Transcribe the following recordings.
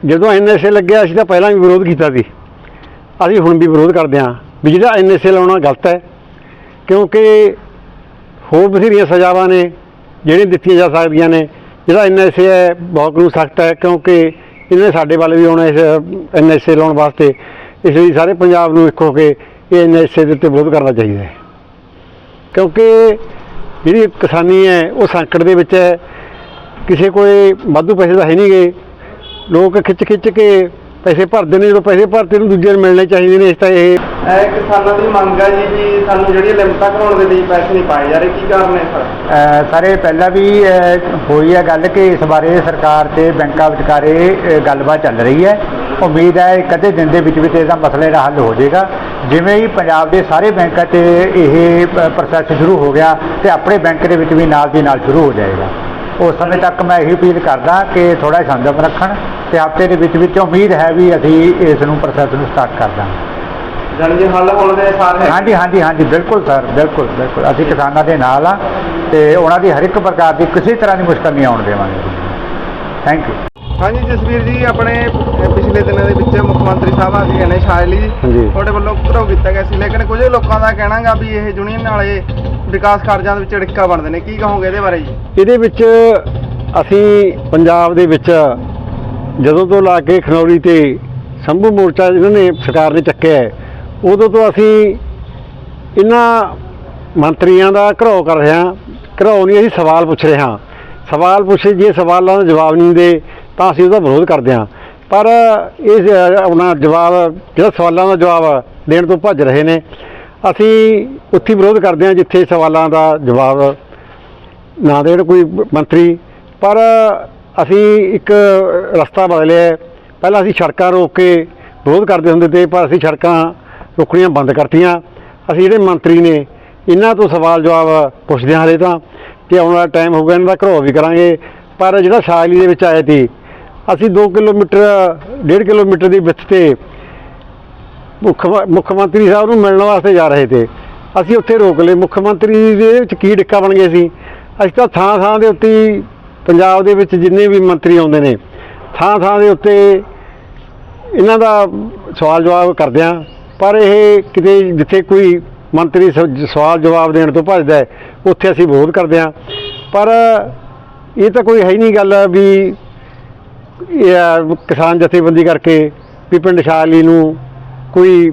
ਜਦੋਂ ਐਨਐਸਏ ਲੱਗਿਆ, ਅਸੀਂ ਤਾਂ ਪਹਿਲਾਂ ਵੀ ਵਿਰੋਧ ਕੀਤਾ ਸੀ। ਅਸੀਂ ਹੁਣ ਵੀ ਵਿਰੋਧ ਕਰਦੇ ਹਾਂ ਵੀ ਜਿਹੜਾ ਐਨਐਸਏ ਲਾਉਣਾ ਗਲਤ ਹੈ, ਕਿਉਂਕਿ ਹੋਰ ਬਥੇਰੀਆਂ ਸਜ਼ਾਵਾਂ ਨੇ, ਜਿਹੜੀਆਂ ਦਿੱਤੀਆਂ ਜਾ ਸਕਦੀਆਂ ਨੇ। ਜਿਹੜਾ ਐਨਐਸਏ ਹੈ, ਬਹੁਤ ਨੂੰ ਸਖਤ ਹੈ, ਕਿਉਂਕਿ ਇਹਨੇ ਸਾਡੇ ਵੱਲ ਵੀ ਆਉਣਾ ਇਸ ਐਨਐਸਏ ਲਾਉਣ ਵਾਸਤੇ। ਇਸ ਲਈ ਸਾਰੇ ਪੰਜਾਬ ਨੂੰ ਇੱਕ ਹੋ ਕੇ ਇਹ ਐਨਐਸਏ ਦੇ ਉੱਤੇ ਵਿਰੋਧ ਕਰਨਾ ਚਾਹੀਦਾ ਹੈ। ਕਿਉਂਕਿ ਜਿਹੜੀ ਕਿਸਾਨੀ ਹੈ, ਉਹ ਸੰਕਟ ਦੇ ਵਿੱਚ ਹੈ। ਕਿਸੇ ਕੋਲੇ ਵਾਧੂ ਪੈਸੇ ਤਾਂ ਹੈ ਨਹੀਂ ਗੇ। ਲੋਕ ਖਿੱਚ ਖਿੱਚ ਕੇ ਪੈਸੇ ਭਰਦੇ ਨੇ ਜਦੋਂ ਪੈਸੇ ਭਰਤੇ ਨੂੰ ਦੂਜੇ ਨੂੰ ਮਿਲਣੇ ਚਾਹੀਦੇ ਨੇ ਇਸ ਤਾਂ ਇਹ ਇਹ ਕਿਸਾਨਾਂ ਦੀ ਮੰਗ ਹੈ ਜੀ ਵੀ ਸਾਨੂੰ ਜਿਹੜੀਆਂ ਲਿਮਟਾਂ ਕਰਾਉਣ ਦੇ ਲਈ ਪੈਸੇ ਨਹੀਂ ਪਾਏ ਜਾ ਰਹੇ ਕੀ ਕਾਰਨ ਹੈ ਸਰ? ਅ, ਸਾਰੇ ਪਹਿਲਾਂ ਵੀ ਹੋਈ ਹੈ ਗੱਲ ਕਿ ਇਸ ਬਾਰੇ ਸਰਕਾਰ ਤੇ ਬੈਂਕਾਂ ਵਿਚਕਾਰੇ ਗੱਲਬਾਤ ਚੱਲ ਰਹੀ ਹੈ। ਉਮੀਦ ਹੈ ਇੱਕ ਅੱਧੇ ਦਿਨ ਦੇ ਵਿੱਚ ਵਿੱਚ ਇਹਦਾ ਮਸਲੇ ਦਾ ਹੱਲ ਹੋ ਜਾਏਗਾ। ਜਿਵੇਂ ਹੀ ਪੰਜਾਬ ਦੇ ਸਾਰੇ ਬੈਂਕਾਂ 'ਚ ਇਹ ਪ੍ਰੋਸੈਸ ਸ਼ੁਰੂ ਹੋ ਗਿਆ ਤੇ ਆਪਣੇ ਬੈਂਕ ਦੇ ਵਿੱਚ ਵੀ ਨਾਲ ਦੀ ਨਾਲ ਸ਼ੁਰੂ ਹੋ ਜਾਏਗਾ। ਉਸ ਸਮੇਂ ਤੱਕ ਮੈਂ ਇਹੀ ਅਪੀਲ ਕਰਦਾ ਕਿ ਥੋੜਾ ਸੰਜਮ ਰੱਖਣ ਤੇ ਹਫ਼ਤੇ ਦੇ ਵਿੱਚ ਵਿੱਚ ਉਮੀਦ ਹੈ ਵੀ ਅਸੀਂ ਇਸ ਨੂੰ ਪ੍ਰੋਸੈਸ ਨੂੰ ਸਟਾਰਟ ਕਰ ਦਾਂਗੇ। ਕਿ ਹੱਲ ਹੋਣ ਦੇ ਸਾਰੇ ਹੈ। ਹਾਂਜੀ ਹਾਂਜੀ ਹਾਂਜੀ ਬਿਲਕੁਲ ਸਰ ਬਿਲਕੁਲ ਬਿਲਕੁਲ। ਅਸੀਂ ਕਿਸਾਨਾਂ ਦੇ ਨਾਲ ਆ ਤੇ ਉਹਨਾਂ ਦੀ ਹਰ ਇੱਕ ਪ੍ਰਕਾਰ ਦੀ ਕਿਸੇ ਤਰ੍ਹਾਂ ਦੀ ਮੁਸ਼ਕਲ ਨਹੀਂ ਆਉਣ ਦੇਵਾਂਗੇ। ਥੈਂਕ ਯੂ ਹਾਂਜੀ ਜਸਵੀਰ ਜੀ ਆਪਣੇ ਅਹ, ਪਿਛਲੇ ਦਿਨਾਂ ਦੇ ਵਿੱਚ ਮੁੱਖ ਮੰਤਰੀ ਸਾਹਿਬ ਆ ਗਏ ਨੇ ਸ਼ਾਇਲੀ। ਹਾਂਜੀ। ਤੁਹਾਡੇ ਵੱਲੋਂ ਘਰੋ ਕੀਤਾ ਗਿਆ ਸੀ ਲੇਕਿਨ ਕੁਝ ਲੋਕਾਂ ਦਾ ਕਹਿਣਾਗਾ ਵੀ ਇਹ ਯੂਨੀਅਨ ਵਾਲੇ ਵਿਕਾਸ ਕਾਰਜਾਂ ਦੇ ਵਿੱਚ ਅੜਿੱਕਾ ਬਣਦੇ ਨੇ। ਕੀ ਕਹੋਗੇ ਇਹਦੇ ਬਾਰੇ ਜੀ? ਇਹਦੇ ਵਿੱਚ ਅਸੀਂ ਪੰਜਾਬ ਦੇ ਵਿੱਚ ਜਦੋਂ ਤੋਂ ਲਾ ਕੇ ਖਨੌਰੀ ਤੇ ਸੰਭੂ ਮੋਰਚਾ ਇਹਨਾਂ ਨੇ ਸਰਕਾਰ ਨੇ ਚੱਕਿਆ ਹੈ, ਉਦੋਂ ਤੋਂ ਅਸੀਂ ਇਹਨਾਂ ਮੰਤਰੀਆਂ ਦਾ ਘਰੋ ਕਰ ਰਹੇ ਹਾਂ। ਘਰੋ ਨਹੀਂ ਅਸੀਂ ਸਵਾਲ ਪੁੱਛ ਰਹੇ ਹਾਂ। ਸਵਾਲ ਪੁੱਛੇ ਜੇ ਸਵਾਲਾਂ ਦਾ ਜਵਾਬ ਨਹੀਂ ਦਿੰਦੇ ਤਾਂ ਅਸੀਂ ਉਹਦਾ ਵਿਰੋਧ ਕਰਦੇ ਹਾਂ। ਪਰ ਇਹ ਆਪਣਾ ਜਵਾਬ, ਜਿਹੜਾ ਸਵਾਲਾਂ ਦਾ ਜਵਾਬ ਦੇਣ ਤੋਂ ਭੱਜ ਰਹੇ ਨੇ, ਅਸੀਂ ਉੱਥੇ ਵਿਰੋਧ ਕਰਦੇ ਹਾਂ ਜਿੱਥੇ ਸਵਾਲਾਂ ਦਾ ਜਵਾਬ ਨਾ ਦੇਣ ਕੋਈ ਮੰਤਰੀ। ਪਰ ਅਸੀਂ ਇੱਕ ਰਸਤਾ ਬਦਲਿਆ ਪਹਿਲਾਂ ਅਸੀਂ ਸੜਕਾਂ ਰੋਕ ਕੇ ਵਿਰੋਧ ਕਰਦੇ ਹੁੰਦੇ ਤੇ, ਪਰ ਅਸੀਂ ਸੜਕਾਂ ਰੋਕਣੀਆਂ ਬੰਦ ਕਰਤੀਆਂ। ਅਸੀਂ ਜਿਹੜੇ ਮੰਤਰੀ ਨੇ, ਇਹਨਾਂ ਤੋਂ ਸਵਾਲ ਜਵਾਬ ਪੁੱਛਦੇ ਹਾਂ ਹਲੇ ਤਾਂ ਕਿ ਆਉਣ ਵਾਲਾ ਟਾਈਮ ਹੋਊਗਾ, ਇਹਨਾਂ ਦਾ ਘਰੋ ਵੀ ਕਰਾਂਗੇ। ਪਰ ਜਿਹੜਾ ਸ਼ਾਇਲੀ ਦੇ ਵਿੱਚ ਆਏ ਸੀ ਅਸੀਂ 2 ਕਿਲੋਮੀਟਰ 1.5 ਕਿਲੋਮੀਟਰ ਦੀ ਵਿੱਥ ਤੇ ਮੁੱਖ ਮੁੱਖ ਮੰਤਰੀ ਸਾਹਿਬ ਨੂੰ ਮਿਲਣ ਵਾਸਤੇ ਜਾ ਰਹੇ ਤੇ। ਅਸੀਂ ਉੱਥੇ ਰੋਕ ਲਏ। ਮੁੱਖ ਮੰਤਰੀ ਦੇ ਵਿੱਚ ਕੀ ਡਿੱਕਾ ਬਣ ਗਏ ਸੀ? ਅਸੀਂ ਤਾਂ ਥਾਂ ਥਾਂ ਦੇ ਉੱਤੇ ਹੀ ਪੰਜਾਬ ਦੇ ਵਿੱਚ ਜਿੰਨੇ ਵੀ ਮੰਤਰੀ ਆਉਂਦੇ ਨੇ ਥਾਂ ਥਾਂ ਦੇ ਉੱਤੇ ਇਹਨਾਂ ਦਾ ਸਵਾਲ ਜਵਾਬ ਕਰਦੇ ਆ ਪਰ ਇਹ ਕਿਤੇ ਜਿੱਥੇ ਕੋਈ ਮੰਤਰੀ ਸ- ਸਵਾਲ ਜਵਾਬ ਦੇਣ ਤੋਂ ਭੱਜਦਾ ਉੱਥੇ ਅਸੀਂ ਵਿਰੋਧ ਕਰਦੇ ਆ ਪਰ ਇਹ ਤਾਂ ਕੋਈ ਹੈ ਹੀ ਨਹੀਂ ਗੱਲ ਵੀ ਇਹ ਆ ਕਿਸਾਨ ਜਥੇਬੰਦੀ ਕਰਕੇ ਵੀ ਪਿੰਡ ਸ਼ਾਲੀ ਨੂੰ ਕੋਈ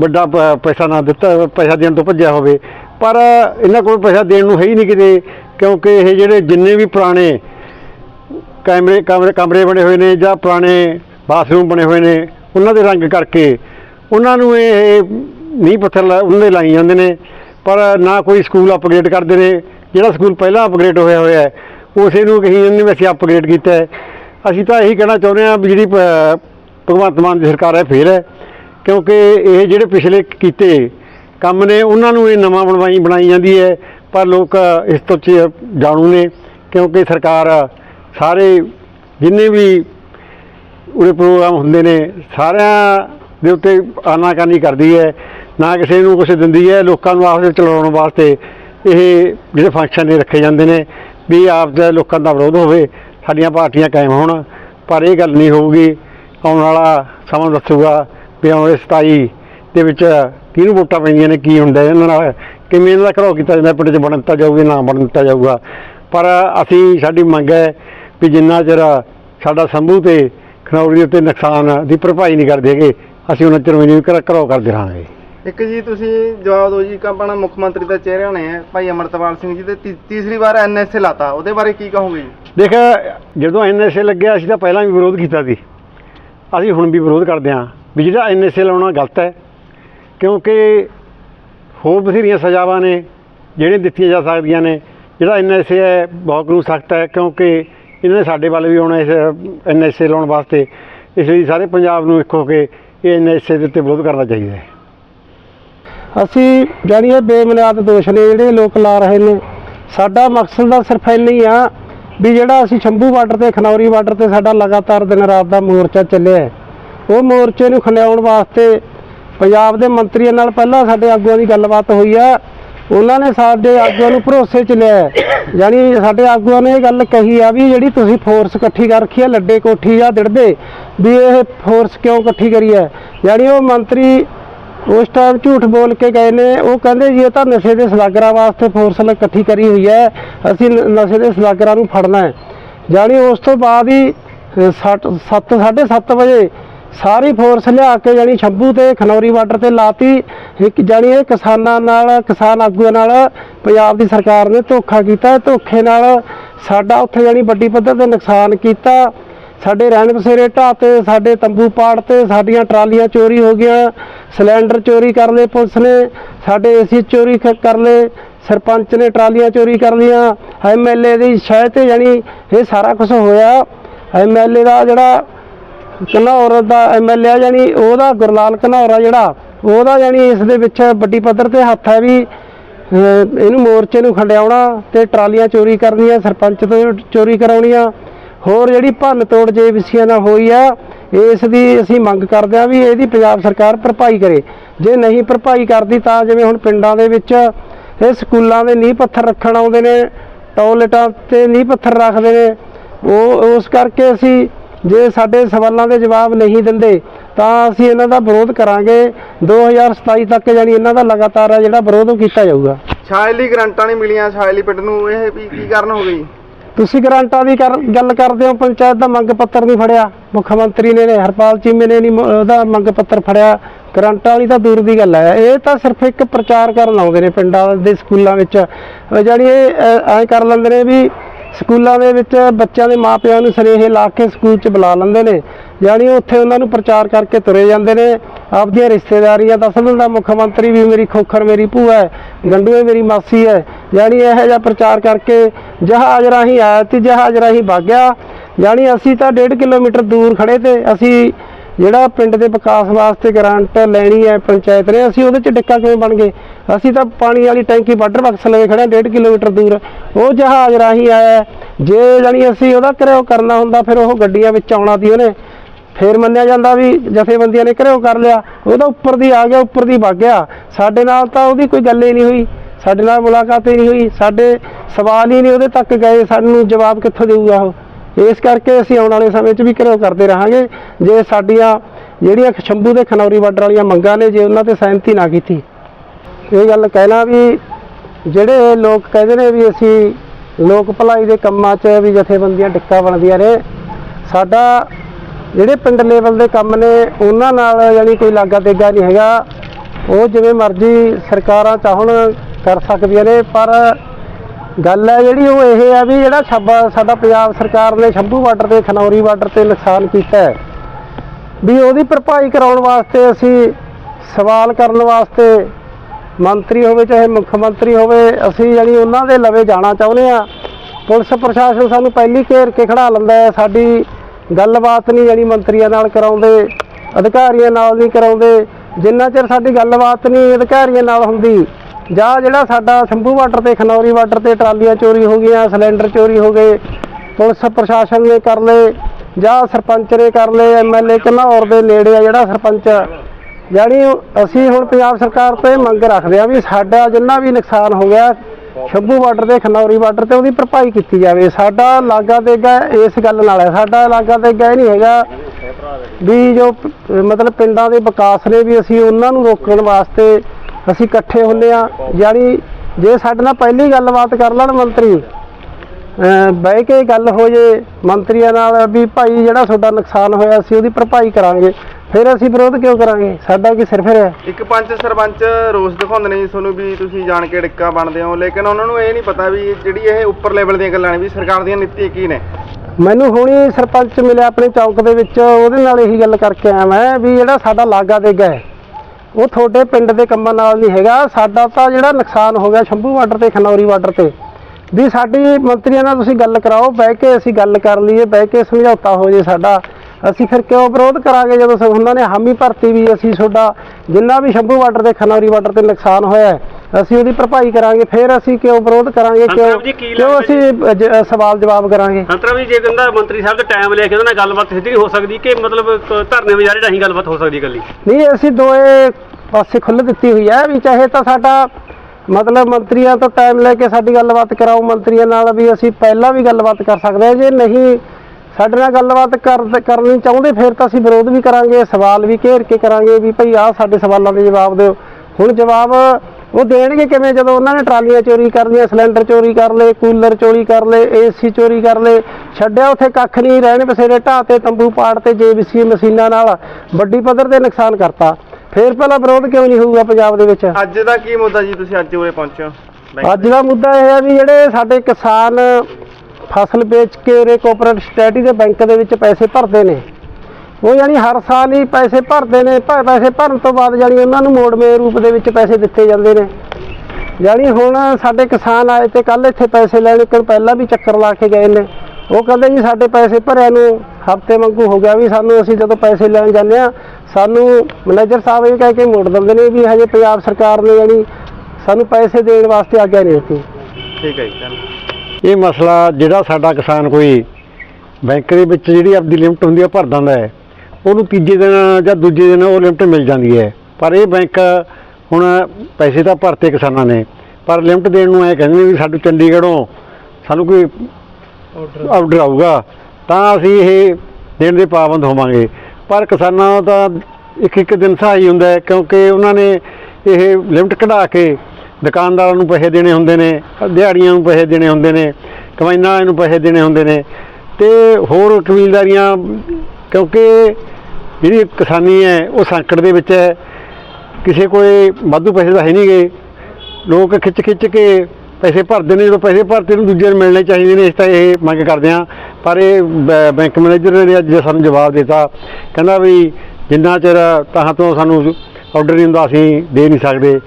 ਵੱਡਾ ਪ- ਪੈਸਾ ਨਾ ਦਿੱਤਾ, ਪੈਸਾ ਦੇਣ ਤੋਂ ਭੱਜਿਆ ਹੋਵੇ। ਪਰ ਇਹਨਾਂ ਕੋਲ ਪੈਸਾ ਦੇਣ ਨੂੰ ਹੈ ਹੀ ਨਹੀਂ ਕਿਤੇ, ਕਿਉਂਕਿ ਇਹ ਜਿਹੜੇ ਜਿੰਨੇ ਵੀ ਪੁਰਾਣੇ ਕੈਮਰੇ, ਕਮਰੇ ਕਮਰੇ ਬਣੇ ਹੋਏ ਨੇ ਜਾਂ ਪੁਰਾਣੇ ਬਾਥਰੂਮ ਬਣੇ ਹੋਏ ਨੇ, ਉਹਨਾਂ ਦੇ ਰੰਗ ਕਰਕੇ ਉਹਨਾਂ ਨੂੰ ਇਹ ਨਹੀਂ ਪੱਥਰ ਲਾ- ਉਹਨਾਂ ਦੇ ਲਾਈ ਜਾਂਦੇ ਨੇ। ਪਰ ਨਾ ਕੋਈ ਸਕੂਲ ਅਪਗ੍ਰੇਡ ਕਰਦੇ ਨੇ। ਜਿਹੜਾ ਸਕੂਲ ਪਹਿਲਾਂ ਅਪਗ੍ਰੇਡ ਹੋਇਆ ਹੋਇਆ ਹੈ, ਉਸੇ ਨੂੰ ਕਹੀ ਜਾਂਦੇ ਨੇ ਵੀ ਅਸੀਂ ਅਪਗ੍ਰੇਡ ਕੀਤਾ ਹੈ। ਅਸੀਂ ਤਾਂ ਇਹੀ ਕਹਿਣਾ ਚਾਹੁੰਦੇ ਹਾਂ ਵੀ ਜਿਹੜੀ ਪ ਭਗਵੰਤ ਮਾਨ ਦੀ ਸਰਕਾਰ ਹੈ, ਫੇਰ ਹੈ। ਕਿਉਂਕਿ ਇਹ ਜਿਹੜੇ ਪਿਛਲੇ ਕੀਤੇ ਕੰਮ ਨੇ, ਉਹਨਾਂ ਨੂੰ ਇਹ ਨਵਾਂ ਬਣਵਾਈ, ਬਣਾਈ ਜਾਂਦੀ ਹੈ। ਪਰ ਲੋਕ ਇਸ ਤੋਂ ਚ ਜਾਣੂ ਨੇ, ਕਿਉਂਕਿ ਸਰਕਾਰ ਸਾਰੇ ਜਿੰਨੇ ਵੀ ਉਰੇ ਪ੍ਰੋਗਰਾਮ ਹੁੰਦੇ ਨੇ, ਸਾਰਿਆਂ ਦੇ ਉੱਤੇ ਆਨਾਕਾਨੀ ਕਰਦੀ ਹੈ। ਨਾ ਕਿਸੇ ਨੂੰ ਕੁਛ ਦਿੰਦੀ ਹੈ, ਲੋਕਾਂ ਨੂੰ ਆਪਸ ਵਿੱਚ ਚਲਾਉਣ ਵਾਸਤੇ ਇਹ ਜਿਹੜੇ ਫੰਕਸ਼ਨ ਨੇ, ਰੱਖੇ ਜਾਂਦੇ ਨੇ, ਵੀ ਆਪ ਦਾ ਲੋਕਾਂ ਦਾ ਵਿਰੋਧ ਹੋਵੇ। ਸਾਡੀਆਂ ਪਾਰਟੀਆਂ ਕਾਇਮ ਹੋਣ, ਪਰ ਇਹ ਗੱਲ ਨਹੀਂ ਹੋਊਗੀ। ਆਉਣ ਵਾਲਾ ਸਮਾਂ ਦੱਸੂਗਾ ਵੀ ਆਉਣ ਵਾਲੇ 27 ਦੇ ਵਿੱਚ ਕਿਹਨੂੰ ਵੋਟਾਂ ਪੈਂਦੀਆਂ ਨੇ, ਕੀ ਹੁੰਦਾ ਇਹਨਾਂ ਨਾਲ ਕਿਵੇਂ ਇਹਨਾਂ ਦਾ ਘਰੋ ਕੀਤਾ ਜਾਂਦਾ, ਪਿੰਡ 'ਚ ਬਣ ਦਿੱਤਾ ਜਾਊਗਾ ਨਾ ਬਣ ਦਿੱਤਾ ਜਾਊਗਾ। ਪਰ ਅਸੀਂ, ਸਾਡੀ ਮੰਗ ਹੈ ਵੀ ਜਿੰਨਾ ਚਿਰ ਸਾਡਾ ਸੰਭੂ ਤੇ ਖਨੌਰੀ ਦੇ ਉੱਤੇ ਨੁਕਸਾਨ ਦੀ ਭਰਪਾਈ ਨਹੀਂ ਕਰਦੇ ਹੈਗੇ, ਅਸੀਂ ਉਹਨਾਂ ਚਿਰ ਵੀ ਘਰ ਘਰੋ ਕਰਦੇ ਰਹਾਂਗੇ। ਇੱਕ ਜੀ ਤੁਸੀਂ ਜਵਾਬ ਦਿਓ ਜੀ ਕਿ ਆਪਣਾ ਮੁੱਖ ਮੰਤਰੀ ਦਾ ਚਿਹਰੇ ਹੋਣੇ ਹੈ ਭਾਈ ਅਮਰਤਪਾਲ ਸਿੰਘ ਜੀ ਤੇ ਤੀ- ਤੀਸਰੀ ਵਾਰ ਐਨਐਸਏ ਲਾਤਾ, ਉਹਦੇ ਬਾਰੇ ਕੀ ਕਹੋਗੇ ਜੀ? ਦੇਖ, ਜਦੋਂ ਐਨਐਸਏ ਲੱਗਿਆ, ਅਸੀਂ ਤਾਂ ਪਹਿਲਾਂ ਵੀ ਵਿਰੋਧ ਕੀਤਾ ਸੀ। ਅਸੀਂ ਹੁਣ ਵੀ ਵਿਰੋਧ ਕਰਦੇ ਹਾਂ ਵੀ ਜਿਹੜਾ ਐਨਐਸਏ ਲਾਉਣਾ ਗਲਤ ਹੈ, ਕਿਉਂਕਿ ਹੋਰ ਬਥੇਰੀਆਂ ਸਜ਼ਾਵਾਂ ਨੇ, ਜਿਹੜੀਆਂ ਦਿੱਤੀਆਂ ਜਾ ਸਕਦੀਆਂ ਨੇ। ਜਿਹੜਾ ਐਨਐਸਏ ਹੈ, ਬਹੁਤ ਨੂੰ ਸਖਤ ਹੈ, ਕਿਉਂਕਿ ਇਹਨਾਂ ਨੇ ਸਾਡੇ ਵੱਲ ਵੀ ਆਉਣਾ ਇਸ ਐਨਐਸਏ ਲਾਉਣ ਵਾਸਤੇ। ਇਸ ਲਈ ਸਾਰੇ ਪੰਜਾਬ ਨੂੰ ਇੱਕ ਹੋ ਕੇ ਇਹ ਐਨਐਸਏ ਦੇ ਉੱਤੇ ਵਿਰੋਧ ਕਰਨਾ ਚਾਹੀਦਾ ਹੈ। ਅਸੀਂ ਜਾਣੀ ਇਹ ਬੇਬੁਨਿਆਦ ਦੋਸ਼ ਨੇ, ਜਿਹੜੇ ਲੋਕ ਲਾ ਰਹੇ ਨੇ। ਸਾਡਾ ਮਕਸਦ ਤਾਂ ਸਿਰਫ ਇੰਨਾ ਹੀ ਆ ਵੀ ਜਿਹੜਾ ਅਸੀਂ ਸ਼ੰਭੂ ਬਾਰਡਰ ਤੇ, ਖਨੌਰੀ ਬਾਰਡਰ ਤੇ ਸਾਡਾ ਲਗਾਤਾਰ ਦਿਨ ਰਾਤ ਦਾ ਮੋਰਚਾ ਚੱਲਿਆ ਉਹ ਮੋਰਚੇ ਨੂੰ ਖਲਿਆਉਣ ਵਾਸਤੇ ਪੰਜਾਬ ਦੇ ਮੰਤਰੀਆਂ ਨਾਲ ਪਹਿਲਾਂ ਸਾਡੇ ਆਗੂਆਂ ਦੀ ਗੱਲਬਾਤ ਹੋਈ ਆ। ਉਹਨਾਂ ਨੇ ਸਾਡੇ ਆਗੂਆਂ ਨੂੰ ਭਰੋਸੇ ਚ ਲਿਆ ਹੈ। ਯਾਨੀ ਸਾਡੇ ਆਗੂਆਂ ਨੇ ਇਹ ਗੱਲ ਕਹੀ ਆ ਵੀ ਜਿਹੜੀ ਤੁਸੀਂ ਫੋਰਸ ਇਕੱਠੀ ਕਰ ਰੱਖੀ ਹੈ ਲੱਡੇ ਕੋਠੀ ਜਾਂ ਦਿੜਦੇ, ਵੀ ਇਹ ਫੋਰਸ ਕਿਉਂ ਇਕੱਠੀ ਕਰੀ ਹੈ? ਯਾਨੀ ਉਹ ਮੰਤਰੀ ਉਸ ਟਾਈਮ ਝੂਠ ਬੋਲ ਕੇ ਗਏ ਨੇ। ਉਹ ਕਹਿੰਦੇ ਜੀ, ਇਹ ਤਾਂ ਨਸ਼ੇ ਦੇ ਸਲਾਗਰਾਂ ਵਾਸਤੇ ਫੋਰਸ ਇਕੱਠੀ ਕਰੀ ਹੋਈ ਹੈ। ਅਸੀਂ ਨਸ਼ੇ ਦੇ ਸਲਾਗਰਾਂ ਨੂੰ ਫੜਨਾ ਹੈ। ਜਾਣੀ ਉਸ ਤੋਂ ਬਾਅਦ ਹੀ 7 7:30 ਵਜੇ ਸਾਰੀ ਫੋਰਸ ਲਿਆ ਕੇ ਜਾਣੀ ਸ਼ੰਭੂ ਤੇ, ਖਨੌਰੀ ਬਾਰਡਰ ਤੇ ਲਾਤੀ। ਇੱਕ ਜਾਣੀ ਇਹ ਕਿਸਾਨਾਂ ਨਾਲ, ਕਿਸਾਨ ਆਗੂਆਂ ਨਾਲ ਪੰਜਾਬ ਦੀ ਸਰਕਾਰ ਨੇ ਧੋਖਾ ਕੀਤਾ। ਧੋਖੇ ਨਾਲ ਸਾਡਾ ਉੱਥੇ ਜਾਣੀ ਵੱਡੀ ਪੱਧਰ ਤੇ ਨੁਕਸਾਨ ਕੀਤਾ। ਸਾਡੇ ਰਹਿਣ ਬਸੇਰੇ ਢਾਹ ਤੇ, ਸਾਡੇ ਤੰਬੂ ਪਾੜ ਤੇ, ਸਾਡੀਆਂ ਟਰਾਲੀਆਂ ਚੋਰੀ ਹੋ ਗਈਆਂ, ਸਿਲੰਡਰ ਚੋਰੀ ਕਰ ਲਏ ਪੁਲਿਸ ਨੇ, ਸਾਡੇ ਏਸੀ ਚੋਰੀ ਕ- ਕਰ ਲਏ, ਸਰਪੰਚ ਨੇ ਟਰਾਲੀਆਂ ਚੋਰੀ ਕਰ ਲਈਆਂ ਐਮਐਲਏ ਦੀ ਸ਼ਹਿ ਤੇ ਜਾਣੀ ਇਹ ਸਾਰਾ ਕੁਝ ਹੋਇਆ। ਐਮਐਲਏ ਦਾ ਜਿਹੜਾ ਘਨੌਰ ਦਾ ਐਮਐਲਏ ਆ ਜਾਨੀ ਉਹਦਾ ਗੁਰਲਾਲ ਘਨੌਰ ਆ ਜਿਹੜਾ, ਉਹਦਾ ਜਾਨੀ ਇਸ ਦੇ ਵਿੱਚ ਵੱਡੀ ਪੱਧਰ ਤੇ ਹੱਥ ਹੈ ਵੀ ਇਹਨੂੰ ਮੋਰਚੇ ਨੂੰ ਖੰਡਿਆਉਣਾ ਤੇ ਟਰਾਲੀਆਂ ਚੋਰੀ ਕਰਨੀਆਂ, ਸਰਪੰਚ ਤੋਂ ਚੋਰੀ ਕਰਾਉਣੀਆਂ। ਹੋਰ ਜਿਹੜੀ ਭੰਨ ਤੋੜ ਜੇ ਵਿਸ਼ਿਆਂ ਨਾਲ ਹੋਈ ਆ, ਇਸ ਦੀ ਅਸੀਂ ਮੰਗ ਕਰਦੇ ਆ ਵੀ ਇਹਦੀ ਪੰਜਾਬ ਸਰਕਾਰ ਭਰਪਾਈ ਕਰੇ। ਜੇ ਨਹੀਂ ਭਰਪਾਈ ਕਰਦੀ ਤਾਂ ਜਿਵੇਂ ਹੁਣ ਪਿੰਡਾਂ ਦੇ ਵਿੱਚ ਇਹ ਸਕੂਲਾਂ ਦੇ ਨੀਂਹ ਪੱਥਰ ਰੱਖਣ ਆਉਂਦੇ ਨੇ, ਟਾਇਲਟਾਂ ਤੇ ਨੀਂਹ ਪੱਥਰ ਰੱਖਦੇ ਨੇ, ਉਹ, ਉਸ ਕਰਕੇ ਅਸੀਂ ਜੇ ਸਾਡੇ ਸਵਾਲਾਂ ਦੇ ਜਵਾਬ ਨਹੀਂ ਦਿੰਦੇ, ਤਾਂ ਅਸੀਂ ਇਹਨਾਂ ਦਾ ਵਿਰੋਧ ਕਰਾਂਗੇ। 2027 ਤੱਕ ਯਾਨੀ ਇਹਨਾਂ ਦਾ ਲਗਾਤਾਰ ਆ ਜਿਹੜਾ ਵਿਰੋਧ ਕੀਤਾ ਜਾਊਗਾ। ਛਾਇਲੀ ਗਰੰਟਾਂ ਨਹੀਂ ਮਿਲੀਆਂ, ਛਾਇਲੀ ਪਿੰਡ ਨੂੰ, ਇਹ ਵੀ ਕੀ ਕਾਰਨ ਹੋ ਗਈ? ਤੁਸੀਂ ਗਰੰਟਾਂ ਦੀ ਕਰ- ਗੱਲ ਕਰਦੇ ਹੋ, ਪੰਚਾਇਤ ਦਾ ਮੰਗ ਪੱਤਰ ਨਹੀਂ ਫੜਿਆ, ਮੁੱਖ ਮੰਤਰੀ ਨੇ ਨੇ ਹਰਪਾਲ ਚੀਮੇ ਨੇ ਨਹੀਂ ਉਹਦਾ ਮੰਗ ਪੱਤਰ ਫੜਿਆ। ਗਰੰਟਾਂ ਵਾਲੀ ਤਾਂ ਦੂਰ ਦੀ ਗੱਲ ਹੈ। ਇਹ ਤਾਂ ਸਿਰਫ ਇੱਕ ਪ੍ਰਚਾਰ ਕਰਨ ਆਉਂਦੇ ਨੇ ਪਿੰਡਾਂ ਦੇ ਸਕੂਲਾਂ ਵਿੱਚ। ਅਹ ਜਾਣੀ ਇਹ ਐਂ ਕਰ ਲੈਂਦੇ ਨੇ ਵੀ ਸਕੂਲਾਂ ਦੇ ਵਿੱਚ ਬੱਚਿਆਂ ਦੇ ਮਾਪਿਆਂ ਨੂੰ ਸੁਨੇਹੇ ਲਾ ਕੇ ਸਕੂਲ ਚ ਬੁਲਾ ਲੈਂਦੇ ਨੇ। ਯਾਨੀ ਉੱਥੇ ਉਹਨਾਂ ਨੂੰ ਪ੍ਰਚਾਰ ਕਰਕੇ ਤੁਰੇ ਜਾਂਦੇ ਨੇ। ਆਪਦੀਆਂ ਰਿਸ਼ਤੇਦਾਰੀਆਂ ਦੱਸ ਸਮਝਦਾ, ਮੁੱਖ ਮੰਤਰੀ ਵੀ ਮੇਰੀ ਖੋਖਰ ਮੇਰੀ ਭੂਆ ਹੈ ਗੰਡੂਏ ਮੇਰੀ ਮਾਸੀ ਹੈ, ਯਾਨੀ ਇਹੋ ਜਿਹਾ ਪ੍ਰਚਾਰ ਕਰਕੇ ਜਹਾਜ਼ ਰਾਹੀਂ ਆਇਆ ਤੇ ਜਹਾਜ਼ ਰਾਹੀਂ ਵਗ ਗਿਆ ਯਾਨੀ ਅਸੀਂ ਤਾਂ 1.5 ਕਿਲੋਮੀਟਰ ਦੂਰ ਖੜੇ ਤੇ ਅਸੀਂ ਜਿਹੜਾ ਪਿੰਡ ਦੇ ਵਿਕਾਸ ਵਾਸਤੇ ਗ੍ਰਾਂਟ ਲੈਣੀ ਹੈ ਪੰਚਾਇਤ ਨੇ, ਅਸੀਂ ਉਹਦੇ ਚ ਡਿੱਕਾ ਕਿਵੇਂ ਬਣ ਗਏ? ਅਸੀਂ ਤਾਂ ਪਾਣੀ ਵਾਲੀ ਟੈਂਕੀ ਵਾਟਰ ਬਕਸ ਲਵੇ ਖੜੇ 1.5 ਕਿਲੋਮੀਟਰ ਦੂਰ। ਉਹ ਜਹਾਜ਼ ਰਾਹੀਂ ਆਇਆ। ਜੇ ਜਾਣੀ ਅਸੀਂ ਉਹਦਾ ਘਰੇਓ ਕਰਨਾ ਹੁੰਦਾ, ਫਿਰ ਉਹ ਗੱਡੀਆਂ ਵਿੱਚ ਆਉਣਾ ਦੀ ਉਹਨੇ। ਫੇਰ ਮੰਨਿਆ ਜਾਂਦਾ ਵੀ ਜਥੇਬੰਦੀਆਂ ਨੇ ਘਰੇਓ ਕਰ ਲਿਆ, ਉਹਦਾ ਉੱਪਰ ਦੀ ਆ ਗਿਆ, ਉੱਪਰ ਦੀ ਵਗ ਗਿਆ। ਸਾਡੇ ਨਾਲ ਤਾਂ ਉਹਦੀ ਕੋਈ ਗੱਲ ਹੀ ਨਹੀਂ ਹੋਈ, ਸਾਡੇ ਨਾਲ ਮੁਲਾਕਾਤ ਹੀ ਨਹੀਂ ਹੋਈ, ਸਾਡੇ ਸਵਾਲ ਹੀ ਨਹੀਂ ਉਹਦੇ ਤੱਕ ਗਏ, ਸਾਨੂੰ ਜਵਾਬ ਕਿੱਥੋਂ ਦੇਊਗਾ ਉਹ? ਇਸ ਕਰਕੇ ਅਸੀਂ ਆਉਣ ਵਾਲੇ ਸਮੇਂ 'ਚ ਵੀ ਘਰੇਓ ਕਰਦੇ ਰਹਾਂਗੇ, ਜੇ ਸਾਡੀਆਂ ਜਿਹੜੀਆਂ ਸ਼ੰਭੂ ਦੇ ਖਨੌਰੀ ਬਾਰਡਰ ਵਾਲੀਆਂ ਮੰਗਾਂ ਨੇ, ਜੇ ਉਹਨਾਂ ਤੇ ਸਹਿਮਤੀ ਨਾ ਕੀਤੀ। ਇਹ ਗੱਲ ਕਹਿਣਾ ਵੀ ਜਿਹੜੇ ਲੋਕ ਕਹਿੰਦੇ ਨੇ ਵੀ ਅਸੀਂ ਲੋਕ ਭਲਾਈ ਦੇ ਕੰਮਾਂ 'ਚ ਵੀ ਜਥੇਬੰਦੀਆਂ ਟਿੱਕਾ ਬਣਦੀਆਂ ਨੇ, ਸਾਡਾ ਜਿਹੜੇ ਪਿੰਡ ਲੈਵਲ ਦੇ ਕੰਮ ਨੇ, ਉਹਨਾਂ ਨਾਲ ਯਾਨੀ ਕੋਈ ਲਾਗਾ ਦੇਗਾ ਨਹੀਂ ਹੈਗਾ। ਉਹ ਜਿਵੇਂ ਮਰਜ਼ੀ ਸਰਕਾਰਾਂ ਚਾਹਣ ਕਰ ਸਕਦੀਆਂ ਨੇ, ਪਰ ਗੱਲ ਹੈ ਜਿਹੜੀ ਉਹ ਇਹ ਹੈ ਵੀ ਜਿਹੜਾ ਛੱਬਾ ਸਾਡਾ ਪੰਜਾਬ ਸਰਕਾਰ ਨੇ ਸ਼ੰਭੂ ਬਾਰਡਰ ਤੇ, ਖਨੌਰੀ ਬਾਰਡਰ ਤੇ ਨੁਕਸਾਨ ਕੀਤਾ ਹੈ। ਵੀ ਉਹਦੀ ਭਰਪਾਈ ਕਰਾਉਣ ਵਾਸਤੇ ਅਸੀਂ ਸਵਾਲ ਕਰਨ ਵਾਸਤੇ ਮੰਤਰੀ ਹੋਵੇ, ਚਾਹੇ ਮੁੱਖ ਮੰਤਰੀ ਹੋਵੇ, ਅਸੀਂ ਯਾਨੀ ਉਹਨਾਂ ਦੇ ਲਵੇ ਜਾਣਾ ਚਾਹੁੰਦੇ ਆ ਪੁਲਿਸ ਪ੍ਰਸ਼ਾਸਨ ਸਾਨੂੰ ਪਹਿਲੀ ਘੇਰ ਕੇ ਖੜਾ ਲੈਂਦਾ ਹੈ, ਸਾਡੀ ਗੱਲਬਾਤ ਨਹੀਂ ਯਾਨੀ ਮੰਤਰੀਆਂ ਨਾਲ ਕਰਾਉਂਦੇ, ਅਧਿਕਾਰੀਆਂ ਨਾਲ ਨਹੀਂ ਕਰਾਉਂਦੇ, ਜਿੰਨਾ ਚਿਰ ਸਾਡੀ ਗੱਲਬਾਤ ਨਹੀਂ ਅਧਿਕਾਰੀਆਂ ਨਾਲ ਹੁੰਦੀ, ਜਾਂ ਜਿਹੜਾ ਸਾਡਾ ਸ਼ੰਭੂ ਬਾਰਡਰ ਤੇ ਖਨੌਰੀ ਬਾਰਡਰ ਤੇ ਟਰਾਲੀਆਂ ਚੋਰੀ ਹੋ ਗਈਆਂ, ਸਿਲੰਡਰ ਚੋਰੀ ਹੋ ਗਏ, ਪੁਲਿਸ ਪ੍ਰਸ਼ਾਸਨ ਨੇ ਕਰ ਲਏ, ਜਾਂ ਸਰਪੰਚ ਨੇ ਕਰ ਲਏ ਐਮਐਲਏ ਘਨੌਰ ਦੇ ਨੇੜੇ ਆ ਜਿਹੜਾ ਸਰਪੰਚ, ਯਾਨੀ ਅਸੀਂ ਹੁਣ ਪੰਜਾਬ ਸਰਕਾਰ ਤੋਂ ਇਹ ਮੰਗ ਰੱਖਦੇ ਆ ਵੀ ਸਾਡਾ ਜਿੰਨਾ ਵੀ ਨੁਕਸਾਨ ਹੋ ਗਿਆ ਸ਼ੰਭੂ ਬਾਰਡਰ ਤੇ, ਖਨੌਰੀ ਬਾਰਡਰ ਤੇ ਉਹਦੀ ਭਰਪਾਈ ਕੀਤੀ ਜਾਵੇ। ਸਾਡਾ ਲਾਗਾ ਦੇਗਾ ਇਸ ਗੱਲ ਨਾਲ ਹੈ। ਸਾਡਾ ਲਾਗਾ ਦੇਗਾ ਇਹ ਨਹੀਂ ਹੈਗਾ ਵੀ ਜੋ, ਮਤਲਬ ਪਿੰਡਾਂ ਦੇ ਵਿਕਾਸ ਨੇ ਵੀ ਅਸੀਂ ਉਹਨਾਂ ਨੂੰ ਰੋਕਣ ਵਾਸਤੇ ਅਸੀਂ ਇਕੱਠੇ ਹੁੰਦੇ ਆ ਯਾਨੀ ਜੇ ਸਾਡੇ ਨਾਲ ਪਹਿਲੀ ਗੱਲਬਾਤ ਕਰ ਲੈਣ ਮੰਤਰੀ ਬਹਿ ਕੇ ਗੱਲ ਹੋ ਜੇ ਮੰਤਰੀਆਂ ਨਾਲ ਵੀ ਭਾਈ ਜਿਹੜਾ ਤੁਹਾਡਾ ਨੁਕਸਾਨ ਹੋਇਆ ਸੀ ਉਹਦੀ ਭਰਪਾਈ ਕਰਾਂਗੇ। ਫਿਰ ਅਸੀਂ ਵਿਰੋਧ ਕਿਉਂ ਕਰਾਂਗੇ? ਸਾਡਾ ਕੀ ਸਿਰ ਫਿਰ ਹੈ? ਇੱਕ ਪੰਚ ਸਰਪੰਚ ਰੋਸ ਦਿਖਾਉਂਦੇ ਨੇ ਜੀ ਤੁਹਾਨੂੰ ਵੀ ਤੁਸੀਂ ਜਾਣ ਕੇ ਡਿੱਕਾ ਬਣਦੇ ਹੋ ਲੇਕਿਨ ਉਹਨਾਂ ਨੂੰ ਇਹ ਨਹੀਂ ਪਤਾ ਵੀ ਜਿਹੜੀ ਇਹ ਉੱਪਰ ਲੈਵਲ ਦੀਆਂ ਗੱਲਾਂ ਨੇ ਵੀ ਸਰਕਾਰ ਦੀਆਂ ਨੀਤੀਆਂ ਕੀ ਨੇ। ਮੈਨੂੰ ਹੁਣੀ ਸਰਪੰਚ ਮਿਲਿਆ ਆਪਣੇ ਚੌਂਕ ਦੇ ਵਿੱਚ ਉਹਦੇ ਨਾਲ ਇਹੀ ਗੱਲ ਕਰਕੇ ਆਇਆ ਮੈਂ ਵੀ ਜਿਹੜਾ ਸਾਡਾ ਲਾਗਾ ਦੇਗਾ ਹੈ ਉਹ ਤੁਹਾਡੇ ਪਿੰਡ ਦੇ ਕੰਮਾਂ ਨਾਲ ਨਹੀਂ ਹੈਗਾ। ਸਾਡਾ ਤਾਂ ਜਿਹੜਾ ਨੁਕਸਾਨ ਹੋ ਗਿਆ ਸ਼ੰਭੂ ਬਾਰਡਰ ਤੇ ਖਨੌਰੀ ਬਾਰਡਰ ਤੇ। ਵੀ ਸਾਡੀ ਮੰਤਰੀਆਂ ਨਾਲ ਤੁਸੀਂ ਗੱਲ ਕਰਾਓ ਬਹਿ ਕੇ ਅਸੀਂ ਗੱਲ ਕਰ ਲਈਏ ਬਹਿ ਕੇ ਸਮਝੌਤਾ ਹੋ ਜੇ ਸਾਡਾ। ਅਸੀਂ ਫਿਰ ਕਿਉਂ ਵਿਰੋਧ ਕਰਾਂਗੇ ਜਦੋਂ ਸ- ਉਹਨਾਂ ਨੇ ਹਾਮੀ ਭਰਤੀ ਵੀ ਅਸੀਂ ਤੁਹਾਡਾ ਜਿੰਨਾ ਵੀ ਸ਼ੰਭੂ ਬਾਰਡਰ ਤੇ ਖਨੌਰੀ ਬਾਰਡਰ ਤੇ ਨੁਕਸਾਨ ਹੋਇਆ ਹੈ, ਅਸੀਂ ਉਹਦੀ ਭਰਪਾਈ ਕਰਾਂਗੇ ਫਿਰ ਅਸੀਂ ਕਿਉਂ ਵਿਰੋਧ ਕਰਾਂਗੇ ਕਿਉਂ ਕਿਉਂ ਅਸੀਂ ਸਵਾਲ ਜਵਾਬ ਕਰਾਂਗੇ? ਅੰਤਰਾ ਵੀ ਜੇ ਕਹਿੰਦਾ ਮੰਤਰੀ ਸਾਹਿਬ ਦਾ ਟਾਈਮ ਲੈ ਕੇ ਉਹਦੇ ਨਾਲ ਗੱਲਬਾਤ ਸਿੱਧੀ ਨਹੀਂ ਹੋ ਸਕਦੀ ਕਿ ਮਤਲਬ ਧਰਨੇ ਵਿਚਾਰੇ ਰਾਹੀਂ ਗੱਲਬਾਤ ਹੋ ਸਕਦੀ ਇਕੱਲੀ? ਨਹੀਂ ਅਸੀਂ ਦੋਏ ਪਾਸੇ ਖੁੱਲ੍ਹ ਦਿੱਤੀ ਹੋਈ ਹੈ ਵੀ ਚਾਹੇ ਤਾਂ ਸਾਡਾ ਮਤਲਬ ਮੰਤਰੀਆਂ ਤੋਂ ਟਾਈਮ ਲੈ ਕੇ ਸਾਡੀ ਗੱਲਬਾਤ ਕਰਾਓ ਮੰਤਰੀਆਂ ਨਾਲ ਵੀ ਅਸੀਂ ਪਹਿਲਾਂ ਵੀ ਗੱਲਬਾਤ ਕਰ ਸਕਦੇ ਹਾਂ ਜੇ ਨਹੀਂ ਸਾਡੇ ਨਾਲ ਗੱਲਬਾਤ ਕਰ ਕਰਨੀ ਚਾਹੁੰਦੇ ਫਿਰ ਤਾਂ ਅਸੀਂ ਵਿਰੋਧ ਵੀ ਕਰਾਂਗੇ ਸਵਾਲ ਵੀ ਘੇਰ ਕੇ ਕਰਾਂਗੇ ਵੀ ਭਈ ਆਹ ਸਾਡੇ ਸਵਾਲਾਂ ਦੇ ਜਵਾਬ ਦਿਓ। ਹੁਣ ਜਵਾਬ ਉਹ ਦੇਣਗੇ ਕਿਵੇਂ ਜਦੋਂ ਉਹਨਾਂ ਨੇ ਟਰਾਲੀਆਂ ਚੋਰੀ ਕਰ ਲਈਆਂ ਸਿਲੰਡਰ ਚੋਰੀ ਕਰ ਲਏ ਕੂਲਰ ਚੋਰੀ ਕਰ ਲਏ ਏਸੀ ਚੋਰੀ ਕਰ ਲਏ ਛੱਡਿਆ ਉੱਥੇ ਕੱਖ ਨਹੀਂ ਰਹਿਣੇ ਬਸੇਰੇ ਢਾਹ ਤੇ ਤੰਬੂ ਪਾੜ ਤੇ ਜੇਬੀਸੀ ਮਸ਼ੀਨਾਂ ਨਾਲ ਵੱਡੀ ਪੱਧਰ ਤੇ ਨੁਕਸਾਨ ਕਰਤਾ। ਫੇਰ ਪਹਿਲਾਂ ਵਿਰੋਧ ਕਿਉਂ ਨਹੀਂ ਹੋਊਗਾ ਪੰਜਾਬ ਦੇ ਵਿੱਚ? ਅੱਜ ਦਾ ਕੀ ਮੁੱਦਾ ਜੀ ਤੁਸੀਂ ਅੱਜ ਉਰੇ ਪਹੁੰਚੇ ਹੋ? ਅੱਜ ਦਾ ਮੁੱਦਾ ਇਹ ਹੈ ਵੀ ਜਿਹੜੇ ਸਾਡੇ ਕਿਸਾਨ ਫਸਲ ਵੇਚ ਕੇ ਰੇ ਕੋਆਪਰੇਟਿਵ ਸੋਸਾਇਟੀ ਦੇ ਬੈਂਕ ਦੇ ਵਿੱਚ ਪੈਸੇ ਭਰਦੇ ਨੇ। ਉਹ ਯਾਨੀ ਹਰ ਸਾਲ ਹੀ ਪੈਸੇ ਭਰਦੇ ਨੇ ਪੈਸੇ ਭਰਨ ਤੋਂ ਬਾਅਦ ਯਾਨੀ ਉਹਨਾਂ ਨੂੰ ਮੋੜਵੇਂ ਰੂਪ ਦੇ ਵਿੱਚ ਪੈਸੇ ਦਿੱਤੇ ਜਾਂਦੇ ਨੇ। ਯਾਨੀ ਹੁਣ ਸਾਡੇ ਕਿਸਾਨ ਆਏ ਤੇ ਕੱਲ ਇੱਥੇ ਪੈਸੇ ਲੈਣ ਇੱਕ ਪਹਿਲਾਂ ਵੀ ਚੱਕਰ ਲਾ ਕੇ ਗਏ ਨੇ। ਉਹ ਕਹਿੰਦੇ ਜੀ ਸਾਡੇ ਪੈਸੇ ਭਰਿਆ ਨੂੰ ਹਫ਼ਤੇ ਵਾਂਗੂ ਹੋ ਗਿਆ ਵੀ ਸਾਨੂੰ ਅਸੀਂ ਜਦੋਂ ਪੈਸੇ ਲੈਣ ਜਾਂਦੇ ਆ ਸਾਨੂੰ ਮੈਨੇਜਰ ਸਾਹਿਬ ਇਹ ਕਹਿ ਕੇ ਮੋੜ ਦਿੰਦੇ ਨੇ ਵੀ ਹਜੇ ਪੰਜਾਬ ਸਰਕਾਰ ਨੇ ਯਾਨੀ ਸਾਨੂੰ ਪੈਸੇ ਦੇਣ ਵਾਸਤੇ ਆਗਿਆ ਨਹੀਂ ਦਿੱਤੀ। ਠੀਕ ਹੈ ਜੀ ਇਹ ਮਸਲਾ ਜਿਹੜਾ ਸਾਡਾ ਕਿਸਾਨ ਕੋਈ ਬੈਂਕ ਦੇ ਵਿੱਚ ਜਿਹੜੀ ਆਪਦੀ ਲਿਮਟ ਹੁੰਦੀ ਹੈ ਭਰ ਦਿੰਦਾ ਹੈ। ਉਹਨੂੰ ਤੀਜੇ ਦਿਨ ਜਾਂ ਦੂਜੇ ਦਿਨ ਉਹ ਲਿਮਟ ਮਿਲ ਜਾਂਦੀ ਹੈ। ਪਰ ਇਹ ਬੈਂਕ ਹੁਣ ਪੈਸੇ ਤਾਂ ਭਰਤੇ ਕਿਸਾਨਾਂ ਨੇ। ਪਰ ਲਿਮਟ ਦੇਣ ਨੂੰ ਐ ਕਹਿੰਦੇ ਵੀ ਸਾਡੇ ਚੰਡੀਗੜ੍ਹੋਂ ਸਾਨੂੰ ਕੋਈ ਆਰਡਰ ਆਊਗਾ। ਤਾਂ ਅਸੀਂ ਇਹ ਦੇਣ ਦੇ ਪਾਬੰਦ ਹੋਵਾਂਗੇ। ਪਰ ਕਿਸਾਨਾਂ ਦਾ ਤਾਂ ਇੱਕ ਇੱਕ ਦਿਨ ਸਹਾਈ ਹੁੰਦਾ ਕਿਉਂਕਿ ਉਹਨਾਂ ਨੇ ਇਹ ਲਿਮਟ ਕਢਾ ਕੇ ਦੁਕਾਨਦਾਰਾਂ ਨੂੰ ਪੈਸੇ ਦੇਣੇ ਹੁੰਦੇ ਨੇ, ਦਿਹਾੜੀਆਂ ਨੂੰ ਪੈਸੇ ਦੇਣੇ ਹੁੰਦੇ ਨੇ ਕਮਾਈਨਾਂ ਵਾਲਿਆਂ ਨੂੰ ਪੈਸੇ ਦੇਣੇ ਹੁੰਦੇ ਨੇ। ਤੇ ਹੋਰ ਕਬੀਲਦਾਰੀਆਂ, ਕਿਉਂਕਿ ਜਿਹੜੀ ਕਿਸਾਨੀ ਹੈ, ਉਹ ਸੰਕਟ ਦੇ ਵਿੱਚ ਹੈ। ਕਿਸੇ ਕੋਲੇ ਵਾਧੂ ਪੈਸੇ ਤਾਂ ਹੈ ਨਹੀਂ ਗਏ ਲੋਕ ਖਿੱਚ ਖਿੱਚ ਕੇ ਪੈਸੇ ਭਰਦੇ ਨੇ, ਜਦੋਂ ਪੈਸੇ ਭਰਤੇ ਨੂੰ ਦੂਜੇ ਨੂੰ ਮਿਲਣੇ ਚਾਹੀਦੇ ਨੇ, ਇਸ ਤਾਂ ਇਹ ਮੰਗ ਕਰਦੇ ਹਾਂ। ਪਰ ਇਹ ਬੈ- ਬੈਂਕ ਮੈਨੇਜਰ ਨੇ ਅੱਜ ਸਾਨੂੰ ਜਵਾਬ ਦਿੱਤਾ। ਕਹਿੰਦਾ ਵੀ ਜਿੰਨਾ ਚਿਰ ਤਾਂ ਤੋਂ ਸਾਨੂੰ ਆਰਡਰ ਨਹੀਂ ਹੁੰਦਾ, ਅਸੀਂ ਦੇ ਨਹੀਂ ਸਕਦੇ।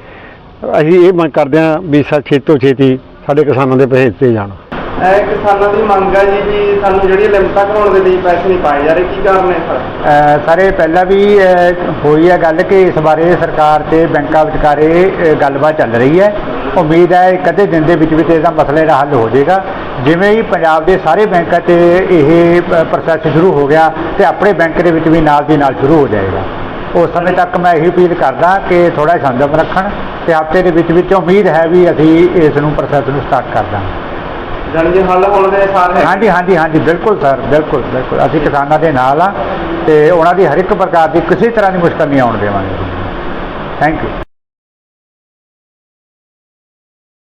ਅਸੀਂ ਇਹ ਮੰਗ ਕਰਦੇ ਹਾਂ ਵੀ ਸਾ ਛੇਤੀ ਤੋਂ ਛੇਤੀ ਸਾਡੇ ਕਿਸਾਨਾਂ ਦੇ ਪੈਸੇ ਦਿੱਤੇ ਜਾਣ। ਇਹ ਕਿਸਾਨਾਂ ਦੀ ਮੰਗ ਹੈ ਜੀ ਵੀ ਸਾਨੂੰ ਜਿਹੜੀ ਲਿਮਟਾਂ ਕਰਾਉਣ ਦੇ ਲਈ ਪੈਸੇ ਨਹੀਂ ਪਾਏ ਜਾ ਰਹੇ ਕੀ ਕਾਰਨ ਹੈ ਸਰ? ਸਾਰੇ ਪਹਿਲਾਂ ਵੀ ਹੋਈ ਹੈ ਗੱਲ ਕਿ ਇਸ ਬਾਰੇ ਸਰਕਾਰ ਤੇ ਬੈਂਕਾਂ ਵਿਚਕਾਰੇ ਗੱਲਬਾਤ ਚੱਲ ਰਹੀ ਹੈ। ਉਮੀਦ ਹੈ ਇੱਕ ਅੱਧੇ ਦਿਨ ਦੇ ਵਿੱਚ ਵਿੱਚ ਇਹਦਾ ਮਸਲੇ ਦਾ ਹੱਲ ਹੋ ਜਾਏਗਾ। ਜਿਵੇਂ ਹੀ ਪੰਜਾਬ ਦੇ ਸਾਰੇ ਬੈਂਕਾਂ 'ਤੇ ਇਹ ਪ੍ਰੋਸੈਸ ਸ਼ੁਰੂ ਹੋ ਗਿਆ ਤੇ ਆਪਣੇ ਬੈਂਕ ਦੇ ਵਿੱਚ ਵੀ ਨਾਲ ਦੀ ਨਾਲ ਸ਼ੁਰੂ ਹੋ ਜਾਏਗਾ। ਉਸ ਸਮੇਂ ਤੱਕ ਮੈਂ ਇਹੀ ਅਪੀਲ ਕਰਦਾ ਕਿ ਥੋੜਾ ਸੰਜਮ ਰੱਖਣ ਤੇ ਹਫ਼ਤੇ ਦੇ ਵਿੱਚ ਵਿੱਚ ਉਮੀਦ ਹੈ ਵੀ ਅਸੀਂ ਇਸ ਨੂੰ ਪ੍ਰੋਸੈਸ ਨੂੰ ਸਟਾਰਟ ਕਰ ਦਾਂਗੇ। ਕਿ ਹੱਲ ਹੋਣ ਦੇ ਆਸਾਰ ਹੈ। ਹਾਂਜੀ ਹਾਂਜੀ ਹਾਂਜੀ ਬਿਲਕੁਲ ਸਰ ਬਿਲਕੁਲ ਬਿਲਕੁਲ। ਅਸੀਂ ਕਿਸਾਨਾਂ ਦੇ ਨਾਲ ਆ ਤੇ ਉਹਨਾਂ ਦੀ ਹਰ ਇੱਕ ਪ੍ਰਕਾਰ ਦੀ ਕਿਸੇ ਤਰ੍ਹਾਂ ਦੀ ਮੁਸ਼ਕਲ ਨਹੀਂ ਆਉਣ ਦੇਵਾਂਗੇ। Thank you